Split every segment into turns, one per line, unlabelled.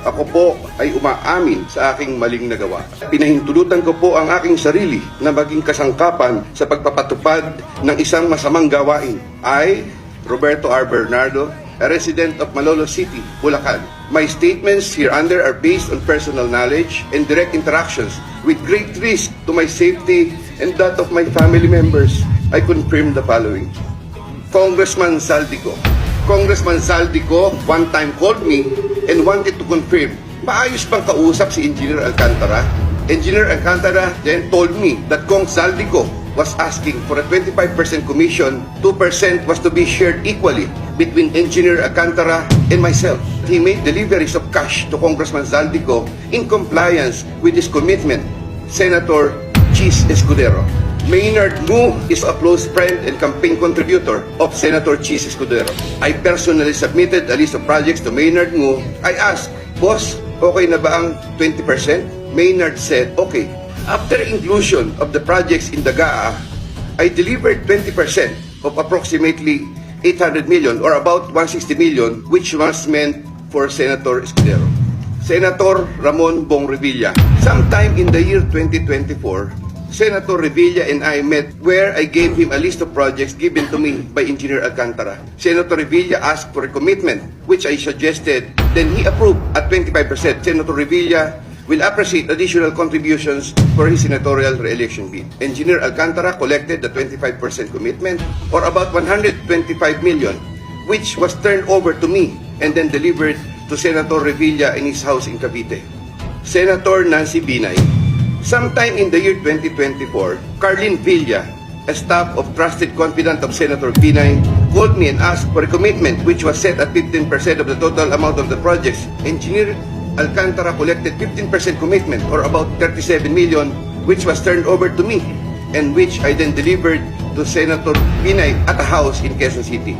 Ako po ay umaamin sa aking maling nagawa. Pinahintulutan ko po ang aking sarili na maging kasangkapan sa pagpapatupad ng isang masamang gawain. I, Roberto R. Bernardo, a resident of Malolo City, Bulacan. My statements hereunder are based on personal knowledge and direct interactions with great risk to my safety and that of my family members. I confirm the following. Congressman Saldico. Congressman Saldico one time called me and wanted to confirm, maayos bang kausap si Engineer Alcantara? Engineer Alcantara then told me that Kong Saldico was asking for a 25% commission, 2% was to be shared equally between Engineer Alcantara and myself. He made deliveries of cash to Congressman Saldico in compliance with his commitment, Senator Chis Escudero. Maynard Ngu is a close friend and campaign contributor of Senator Chis Escudero. I personally submitted a list of projects to Maynard Ngu. I asked, Boss, okay na ba ang 20%? Maynard said, okay. After inclusion of the projects in the GAA, I delivered 20% of approximately 800 million or about 160 million which was meant for Senator Escudero. Senator Ramon Bong Revilla. Sometime in the year 2024, Senator Revilla and I met where I gave him a list of projects given to me by Engineer Alcantara. Senator Revilla asked for a commitment, which I suggested. Then he approved at 25%. Senator Revilla will appreciate additional contributions for his senatorial re-election bid. Engineer Alcantara collected the 25% commitment, or about 125 million, which was turned over to me and then delivered to Senator Revilla in his house in Cavite. Senator Nancy Binay. Sometime in the year 2024, Carlin Villa, a staff of trusted confidant of Senator Binay, called me and asked for a commitment which was set at 15% of the total amount of the projects. Engineer Alcantara collected 15% commitment or about 37 million which was turned over to me and which I then delivered to Senator Binay at a house in Quezon City.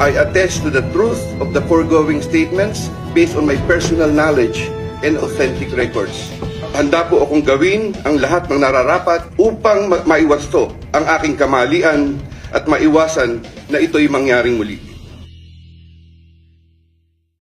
I attest to the truth of the foregoing statements based on my personal knowledge and authentic records. Handa po akong gawin ang lahat ng nararapat upang ma- maiwasto ang aking kamalian at maiwasan na ito'y mangyaring muli.